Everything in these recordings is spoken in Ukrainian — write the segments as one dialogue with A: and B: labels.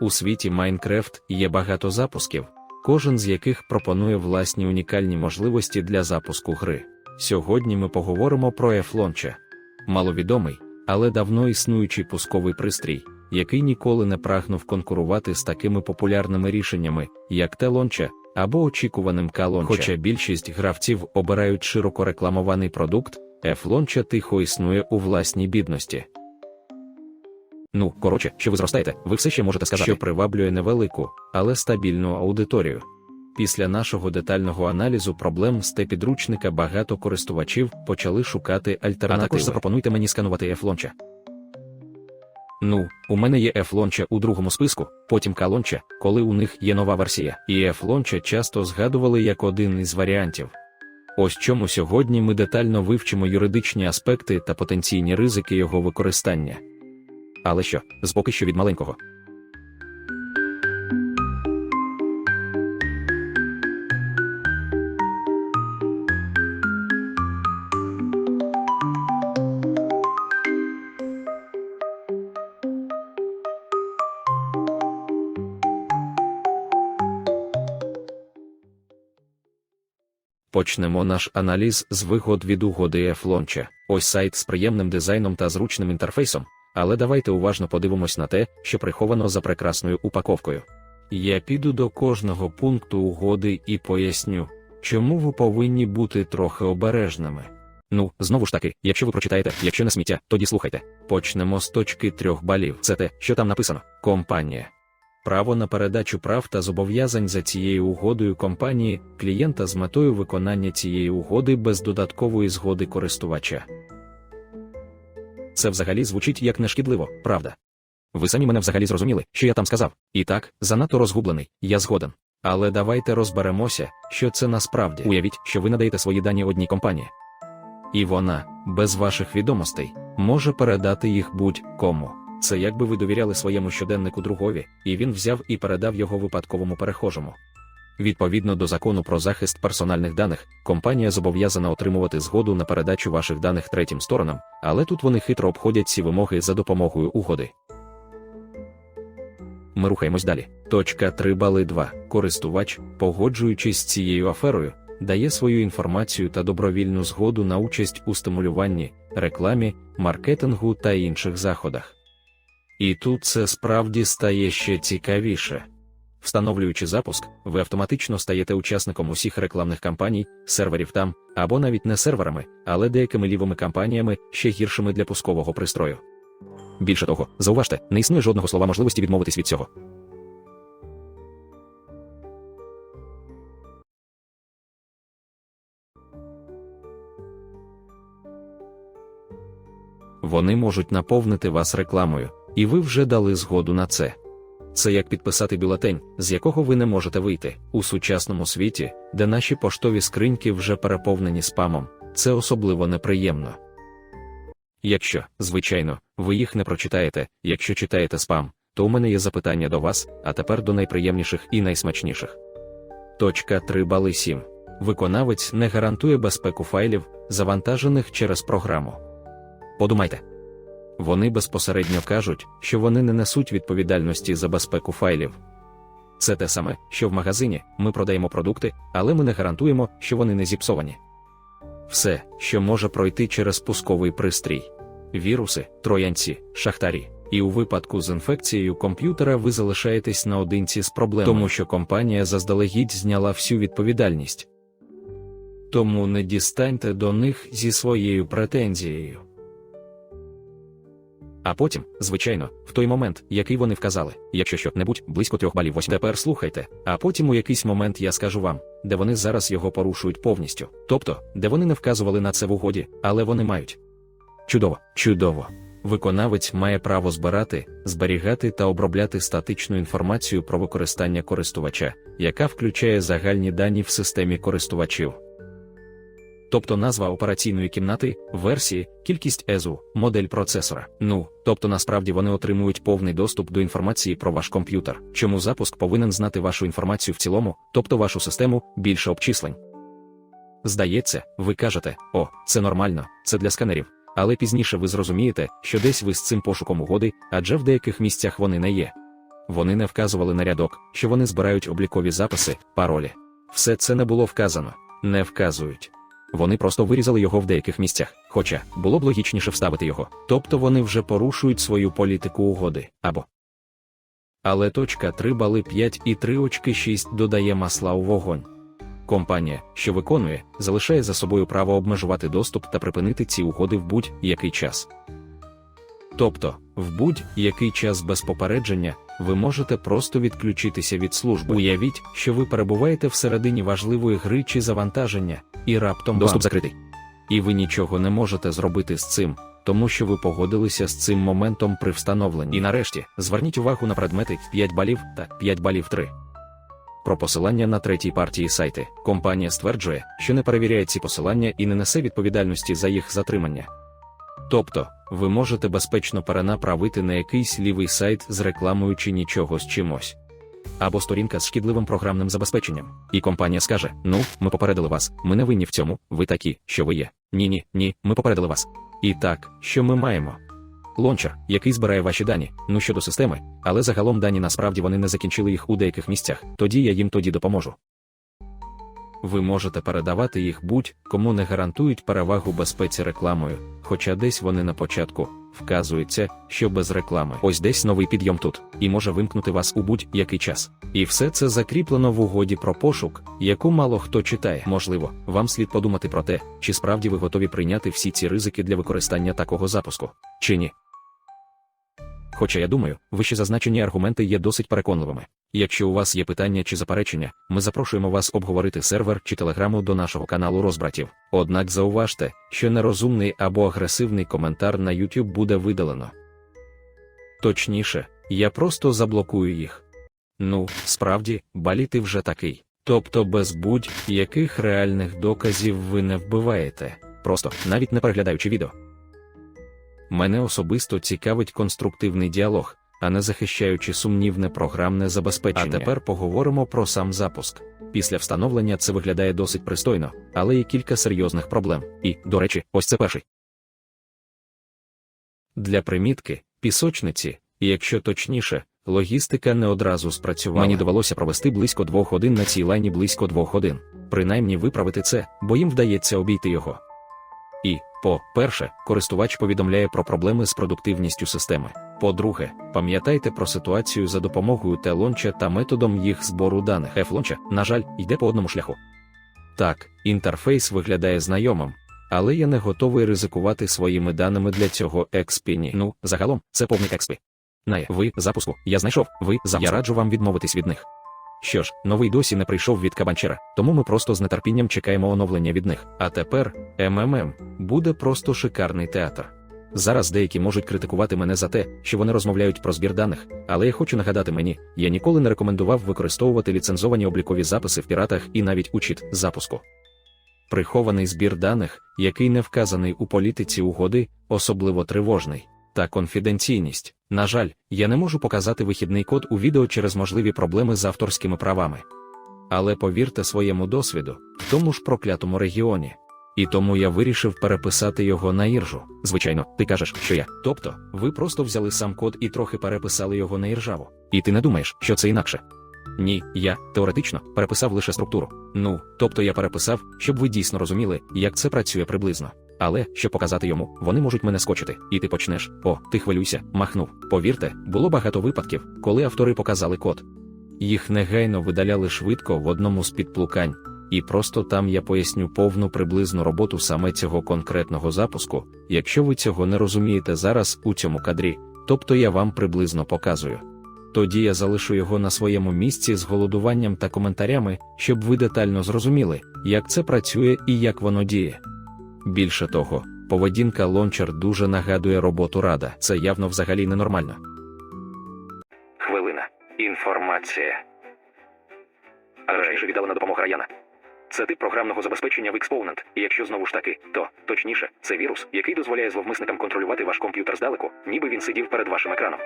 A: У світі Майнкрафт є багато запусків, кожен з яких пропонує власні унікальні можливості для запуску гри. Сьогодні ми поговоримо про F-Launcher. маловідомий, але давно існуючий пусковий пристрій, який ніколи не прагнув конкурувати з такими популярними рішеннями, як T-Launcher або очікуваним K-Launcher. Хоча більшість гравців обирають широко рекламований продукт, F-Launcher тихо існує у власній бідності. Ну, коротше, що ви зростаєте, ви все ще можете сказати, що приваблює невелику, але стабільну аудиторію. Після нашого детального аналізу проблем з те-підручника багато користувачів почали шукати альтернативи. А також запропонуйте мені сканувати F-Launcher. Ну, у мене є F-Launcher у другому списку, потім K-Launcher, коли у них є нова версія. І F-Launcher часто згадували як один із варіантів. Ось чому сьогодні ми детально вивчимо юридичні аспекти та потенційні ризики його використання. Але що, з поки що від маленького. Почнемо наш аналіз з вигод від угоди F-Launcher. Ось сайт з приємним дизайном та зручним інтерфейсом, але давайте уважно подивимось на те, що приховано за прекрасною упаковкою. Я піду до кожного пункту угоди і поясню, чому ви повинні бути трохи обережними. Ну, знову ж таки, якщо ви прочитаєте, якщо не сміття, тоді слухайте. Почнемо з точки трьох балів. Це те, що там написано: компанія. Право на передачу прав та зобов'язань за цією угодою компанії клієнта з метою виконання цієї угоди без додаткової згоди користувача. Це взагалі звучить як нешкідливо, правда. Ви самі мене взагалі зрозуміли, що я там сказав. І так, занадто розгублений, я згоден. Але давайте розберемося, що це насправді. Уявіть, що ви надаєте свої дані одній компанії. І вона, без ваших відомостей, може передати їх будь-кому. Це якби ви довіряли своєму щоденнику другові, і він взяв і передав його випадковому перехожому. Відповідно до закону про захист персональних даних, компанія зобов'язана отримувати згоду на передачу ваших даних третім сторонам, але тут вони хитро обходять ці вимоги за допомогою угоди. Ми рухаємось далі. Точка 3 бали 2. Користувач, погоджуючись з цією аферою, дає свою інформацію та добровільну згоду на участь у стимулюванні, рекламі, маркетингу та інших заходах. І тут це справді стає ще цікавіше. Встановлюючи запуск, ви автоматично стаєте учасником усіх рекламних кампаній, серверів там, або навіть не серверами, але деякими лівими кампаніями, ще гіршими для пускового пристрою. Більше того, зауважте, не існує жодного слова можливості відмовитись від цього. Вони можуть наповнити вас рекламою, і ви вже дали згоду на це. Це як підписати бюлетень, з якого ви не можете вийти у сучасному світі, де наші поштові скриньки вже переповнені спамом. Це особливо неприємно. Якщо, звичайно, ви їх не прочитаєте, якщо читаєте спам, то у мене є запитання до вас, а тепер до найприємніших і найсмачніших. Точка 3 бали 7. Виконавець не гарантує безпеку файлів, завантажених через програму. Подумайте. Вони безпосередньо кажуть, що вони не несуть відповідальності за безпеку файлів. Це те саме, що в магазині ми продаємо продукти, але ми не гарантуємо, що вони не зіпсовані. Все, що може пройти через пусковий пристрій, віруси, троянці, шахтарі. І у випадку з інфекцією комп'ютера ви залишаєтесь наодинці з проблемою, тому що компанія заздалегідь зняла всю відповідальність. Тому не дістаньте до них зі своєю претензією. А потім, звичайно, в той момент, який вони вказали, якщо що-небудь близько трьох балів 8. Тепер слухайте, а потім у якийсь момент я скажу вам, де вони зараз його порушують повністю. Тобто, де вони не вказували на це в угоді, але вони мають. Чудово, чудово. Виконавець має право збирати, зберігати та обробляти статичну інформацію про використання користувача, яка включає загальні дані в системі користувачів. Тобто назва операційної кімнати, версії, кількість езу, модель процесора. Ну, тобто насправді вони отримують повний доступ до інформації про ваш комп'ютер, чому запуск повинен знати вашу інформацію в цілому, тобто вашу систему, більше обчислень. Здається, ви кажете, о, це нормально, це для сканерів. Але пізніше ви зрозумієте, що десь ви з цим пошуком угоди, адже в деяких місцях вони не є. вони не вказували на рядок, що вони збирають облікові записи, паролі. Все це не було вказано, не вказують. Вони просто вирізали його в деяких місцях, хоча було б логічніше вставити його. Тобто вони вже порушують свою політику угоди або. Але точка 3 бали 5 і 3 очки 6 додає масла у вогонь. Компанія, що виконує, залишає за собою право обмежувати доступ та припинити ці угоди в будь-який час. Тобто, в будь-який час без попередження ви можете просто відключитися від служби. Уявіть, що ви перебуваєте всередині важливої гри чи завантаження, і раптом доступ
B: Бам.
A: закритий. І ви нічого не можете зробити з цим, тому що ви погодилися з цим моментом при встановленні. І нарешті зверніть увагу на предмети 5 балів та 5 балів 3. Про посилання на третій партії сайти. Компанія стверджує, що не перевіряє ці посилання і не несе відповідальності за їх затримання. Тобто, ви можете безпечно перенаправити на якийсь лівий сайт з рекламою чи нічого з чимось. Або сторінка з шкідливим програмним забезпеченням. І компанія скаже: Ну, ми попередили вас, ми не винні в цьому, ви такі, що ви є. Ні, ні, ні, ми попередили вас. І так, що ми маємо? Лончер, який збирає ваші дані, ну щодо системи, але загалом дані насправді вони не закінчили їх у деяких місцях, тоді я їм тоді допоможу. Ви можете передавати їх будь-кому не гарантують перевагу безпеці рекламою, хоча десь вони на початку вказується, що без реклами. Ось десь новий підйом тут, і може вимкнути вас у будь-який час. І все це закріплено в угоді про пошук, яку мало хто читає. Можливо, вам слід подумати про те, чи справді ви готові прийняти всі ці ризики для використання такого запуску, чи ні. Хоча я думаю, вище зазначені аргументи є досить переконливими. Якщо у вас є питання чи заперечення, ми запрошуємо вас обговорити сервер чи телеграму до нашого каналу розбратів. Однак зауважте, що нерозумний або агресивний коментар на YouTube буде видалено. Точніше, я просто заблокую їх. Ну, справді, балі ти вже такий. Тобто без будь-яких реальних доказів ви не вбиваєте, просто навіть не переглядаючи відео. Мене особисто цікавить конструктивний діалог, а не захищаючи сумнівне програмне забезпечення. А тепер поговоримо про сам запуск. Після встановлення це виглядає досить пристойно, але є кілька серйозних проблем. І, до речі, ось це перший. Для примітки, пісочниці, і якщо точніше, логістика не одразу спрацювала. Мені довелося провести близько двох годин на цій лайні близько двох годин. Принаймні виправити це, бо їм вдається обійти його. І, по-перше, користувач повідомляє про проблеми з продуктивністю системи. По-друге, пам'ятайте про ситуацію за допомогою T-лонча та методом їх збору даних. F-лонча, на жаль, йде по одному шляху. Так, інтерфейс виглядає знайомим, але я не готовий ризикувати своїми даними для цього експіні. Ну, загалом, це повний експі. Нає, ви запуску, я знайшов, ви запуску. Я раджу вам відмовитись від них. Що ж, новий досі не прийшов від Кабанчера, тому ми просто з нетерпінням чекаємо оновлення від них. А тепер МММ буде просто шикарний театр. Зараз деякі можуть критикувати мене за те, що вони розмовляють про збір даних, але я хочу нагадати мені, я ніколи не рекомендував використовувати ліцензовані облікові записи в піратах і навіть учіт запуску. Прихований збір даних, який не вказаний у політиці угоди, особливо тривожний. Та конфіденційність. На жаль, я не можу показати вихідний код у відео через можливі проблеми з авторськими правами. Але повірте своєму досвіду, в тому ж проклятому регіоні. І тому я вирішив переписати його на іржу. Звичайно, ти кажеш, що я. Тобто, ви просто взяли сам код і трохи переписали його на іржаву. І ти не думаєш, що це інакше. Ні, я теоретично переписав лише структуру. Ну, тобто я переписав, щоб ви дійсно розуміли, як це працює приблизно. Але щоб показати йому, вони можуть мене скочити, і ти почнеш. О, ти хвилюйся, махнув. Повірте, було багато випадків, коли автори показали код. Їх негайно видаляли швидко в одному з підплукань, і просто там я поясню повну приблизну роботу саме цього конкретного запуску. Якщо ви цього не розумієте зараз у цьому кадрі, тобто я вам приблизно показую. Тоді я залишу його на своєму місці з голодуванням та коментарями, щоб ви детально зрозуміли, як це працює і як воно діє. Більше того, поведінка лончер дуже нагадує роботу рада. Це явно взагалі ненормально.
B: Хвилина. Інформація. Раніше віддалена допомога Раяна. Це тип програмного забезпечення в Exponent, і якщо знову ж таки, то точніше, це вірус, який дозволяє зловмисникам контролювати ваш комп'ютер здалеку, ніби він сидів перед вашим екраном.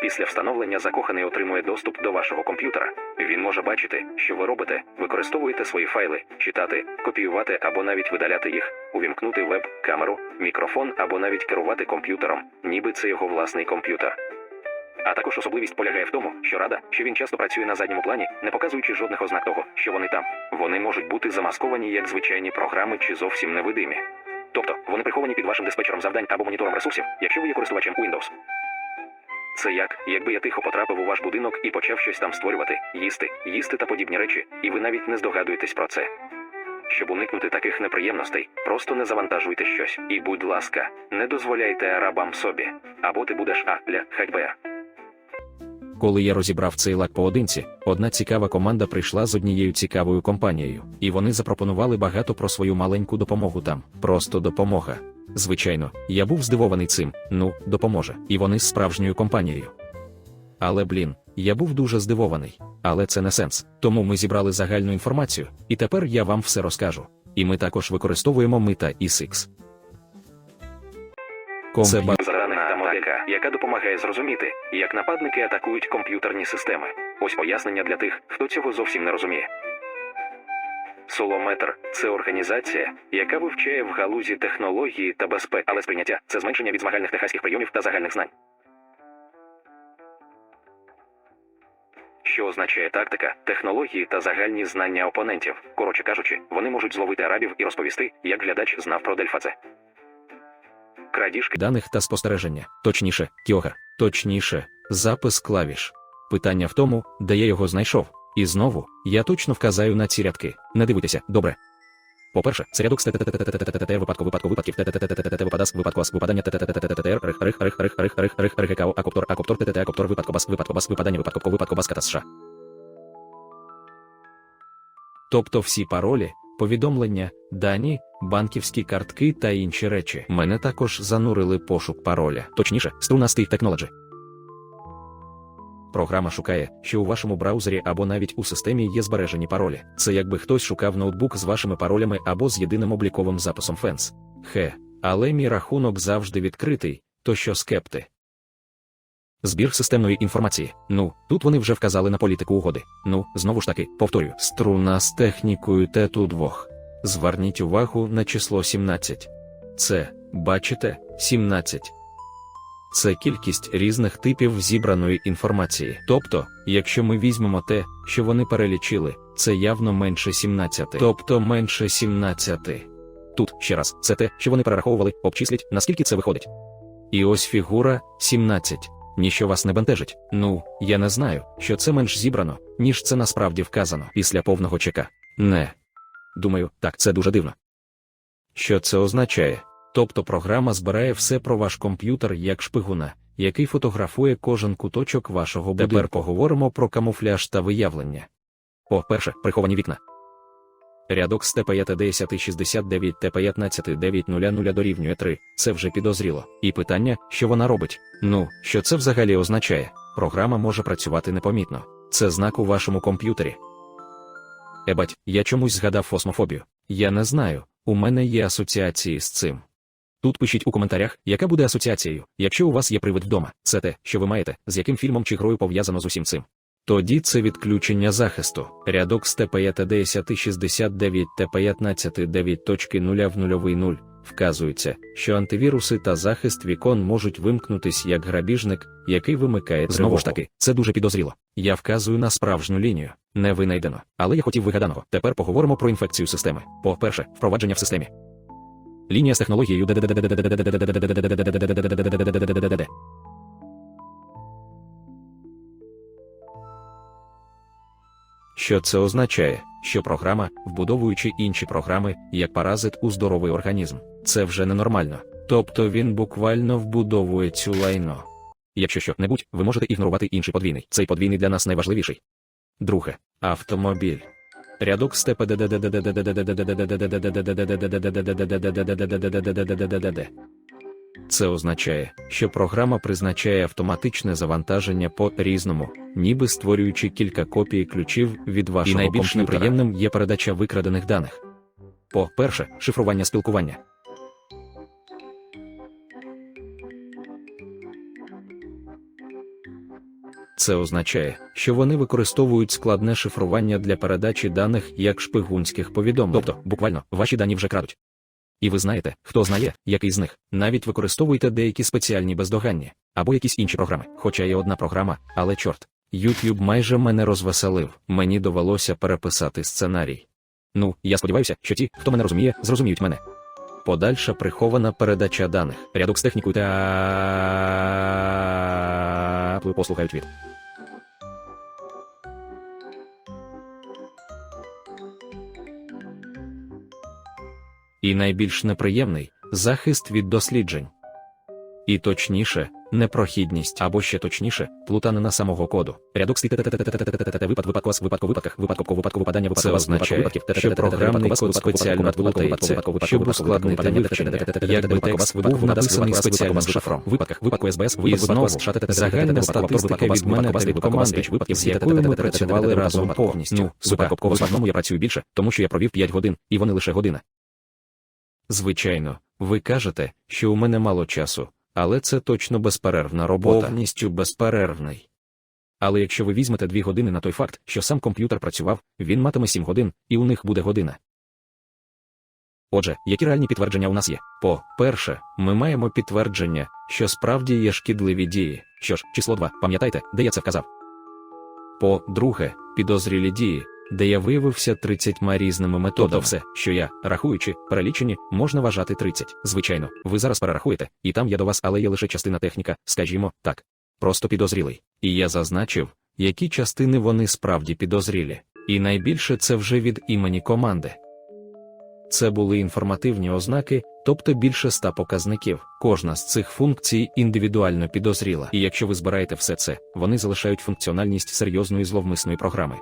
B: Після встановлення закоханий отримує доступ до вашого комп'ютера. Він може бачити, що ви робите, використовуєте свої файли, читати, копіювати або навіть видаляти їх, увімкнути веб-камеру, мікрофон або навіть керувати комп'ютером, ніби це його власний комп'ютер. А також особливість полягає в тому, що рада, що він часто працює на задньому плані, не показуючи жодних ознак того, що вони там. Вони можуть бути замасковані як звичайні програми чи зовсім невидимі. Тобто вони приховані під вашим диспетчером завдань або монітором ресурсів, якщо ви є користувачем Windows. Це як, якби я тихо потрапив у ваш будинок і почав щось там створювати, їсти, їсти та подібні речі, і ви навіть не здогадуєтесь про це. Щоб уникнути таких неприємностей, просто не завантажуйте щось. І, будь ласка, не дозволяйте арабам собі. Або ти будеш аля хатьбе.
A: Коли я розібрав цей лак поодинці, одна цікава команда прийшла з однією цікавою компанією, і вони запропонували багато про свою маленьку допомогу там. Просто допомога. Звичайно, я був здивований цим, ну, допоможе, і вони з справжньою компанією. Але блін, я був дуже здивований. Але це не сенс. Тому ми зібрали загальну інформацію, і тепер я вам все розкажу. І ми також використовуємо мита ISX. Це
B: та моделька, яка допомагає зрозуміти, як нападники атакують комп'ютерні системи. Ось пояснення для тих, хто цього зовсім не розуміє. Солометр це організація, яка вивчає в галузі технології та безпеки, але сприйняття це зменшення від змагальних техаських прийомів та загальних знань. Що означає тактика, технології та загальні знання опонентів. Коротше кажучи, вони можуть зловити арабів і розповісти, як глядач знав про Дельфаце. Крадіжки
A: даних та спостереження, точніше, кіогар, точніше, запис клавіш. Питання в тому, де я його знайшов. І знову, я точно вказаю на ці рядки. Не дивитеся, добре. По-перше, це рядок з ТТТТТТТТ випадку випадку випадків ТТТТТТТ випадас випадку ас випадання ТТТТТТТ рих рих рих рих рих рих рих ГКО акоптор акоптор ТТТ акоптор випадку бас випадку бас випадання випадку випадку бас ката США. Тобто всі паролі, повідомлення, дані, банківські картки та інші речі. Мене також занурили пошук пароля. Точніше, струнастий Technology. Програма шукає, що у вашому браузері або навіть у системі є збережені паролі. Це якби хтось шукав ноутбук з вашими паролями або з єдиним обліковим записом Фенс. Хе, але мій рахунок завжди відкритий, то що скепти. Збір системної інформації. Ну, тут вони вже вказали на політику угоди. Ну, знову ж таки, повторюю, струна з технікою тету двох. Зверніть увагу на число 17. Це, бачите, 17. Це кількість різних типів зібраної інформації. Тобто, якщо ми візьмемо те, що вони перелічили, це явно менше 17. Тобто менше 17. Тут, ще раз, це те, що вони перераховували, обчисліть, наскільки це виходить. І ось фігура 17. Ніщо вас не бентежить. Ну, я не знаю, що це менш зібрано, ніж це насправді вказано після повного чека. Не. Думаю, так, це дуже дивно. Що це означає? Тобто програма збирає все про ваш комп'ютер як шпигуна, який фотографує кожен куточок вашого будинку. Тепер поговоримо про камуфляж та виявлення. По-перше, приховані вікна. Рядок з ТП 1069 ТП 15900 дорівнює 3. Це вже підозріло. І питання, що вона робить? Ну, що це взагалі означає? Програма може працювати непомітно. Це знак у вашому комп'ютері. Ебать, я чомусь згадав фосмофобію. Я не знаю, у мене є асоціації з цим. Тут пишіть у коментарях, яка буде асоціацією, якщо у вас є привид вдома, це те, що ви маєте, з яким фільмом чи грою пов'язано з усім цим. Тоді це відключення захисту. Рядок з ТП 1069 т 159.0 в нульовий нуль вказується, що антивіруси та захист вікон можуть вимкнутись як грабіжник, який вимикає тривогу. Знову ж таки, це дуже підозріло. Я вказую на справжню лінію, не винайдено. Але я хотів вигаданого. Тепер поговоримо про інфекцію системи. По-перше, впровадження в системі. Лінія з технологією Що це означає? Що програма, вбудовуючи інші програми, як паразит у здоровий організм, це вже ненормально. Тобто він буквально вбудовує цю лайно. Якщо що-небудь, ви можете ігнорувати інший подвійний. Цей подвійний для нас найважливіший. Друге автомобіль. Рядок степе Це означає, що програма призначає автоматичне завантаження по різному, ніби створюючи кілька копій ключів від вашого І найбільш неприємним є передача викрадених даних. По-перше, шифрування спілкування. Це означає, що вони використовують складне шифрування для передачі даних як шпигунських повідомлень. Тобто, буквально, ваші дані вже крадуть. І ви знаєте, хто знає, який з них, навіть використовуйте деякі спеціальні бездоганні. або якісь інші програми. Хоча є одна програма, але чорт, YouTube майже мене розвеселив. Мені довелося переписати сценарій. Ну, я сподіваюся, що ті, хто мене розуміє, зрозуміють мене. Подальша прихована передача даних. Рядок з технікою та послухають від. І найбільш неприємний захист від досліджень. І точніше, непрохідність або ще точніше, плутанина самого коду. Рядок з випад випадку випадку випадках випадку випадку випадання
B: Це означає, що програмний код спеціально плутається, щоб ускладнити вивчення, якби текст був написаний спеціальним шифром.
A: випадках випадку СБС
B: І знову,
A: загальна статистика від мене та від команди, з якою ми працювали разом повністю.
B: Ну,
A: супер. в одному я працюю більше, тому що я провів 5 годин, і вони лише година. Звичайно, ви кажете, що у мене мало часу, але це точно безперервна робота. Повністю безперервний. Але якщо ви візьмете 2 години на той факт, що сам комп'ютер працював, він матиме 7 годин, і у них буде година. Отже, які реальні підтвердження у нас є? По-перше, ми маємо підтвердження, що справді є шкідливі дії. Що ж, число 2, пам'ятаєте, де я це вказав? По-друге, підозрілі дії, де я виявився 30 різними методами. Тобто все, що я, рахуючи, перелічені, можна вважати 30. Звичайно, ви зараз перерахуєте, і там я до вас, але є лише частина техніка, скажімо, так. Просто підозрілий. І я зазначив, які частини вони справді підозрілі. І найбільше це вже від імені команди. Це були інформативні ознаки, тобто більше ста показників. Кожна з цих функцій індивідуально підозріла. І якщо ви збираєте все це, вони залишають функціональність серйозної зловмисної програми.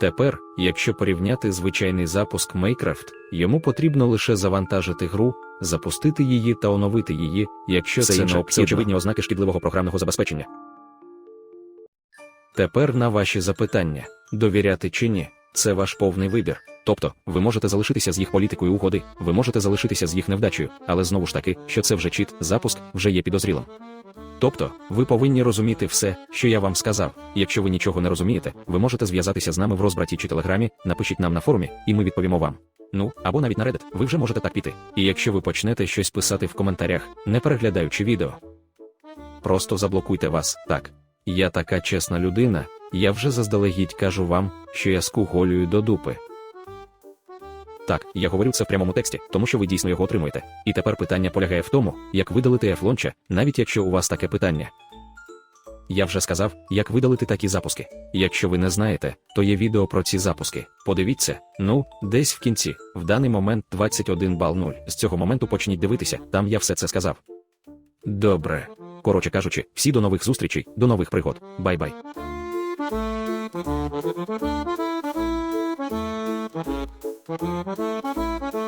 A: Тепер, якщо порівняти звичайний запуск Minecraft, йому потрібно лише завантажити гру, запустити її та оновити її, якщо це
B: інше це
A: очевидні ознаки шкідливого програмного забезпечення. Тепер на ваші запитання: довіряти чи ні, це ваш повний вибір. Тобто, ви можете залишитися з їх політикою угоди, ви можете залишитися з їх невдачею, але знову ж таки, що це вже чіт, запуск вже є підозрілим. Тобто, ви повинні розуміти все, що я вам сказав. Якщо ви нічого не розумієте, ви можете зв'язатися з нами в розбраті чи телеграмі, напишіть нам на форумі, і ми відповімо вам. Ну, або навіть на Reddit, ви вже можете так піти. І якщо ви почнете щось писати в коментарях, не переглядаючи відео, просто заблокуйте вас, так. Я така чесна людина, я вже заздалегідь кажу вам, що я скуголюю до дупи. Так, я говорю це в прямому тексті, тому що ви дійсно його отримуєте. І тепер питання полягає в тому, як видалити F-лонча, навіть якщо у вас таке питання. Я вже сказав, як видалити такі запуски. Якщо ви не знаєте, то є відео про ці запуски. Подивіться, ну, десь в кінці, в даний момент 21 бал 0. З цього моменту почніть дивитися, там я все це сказав. Добре. Коротше кажучи, всі до нових зустрічей, до нових пригод. Бай-бай.
C: フフフフフフフ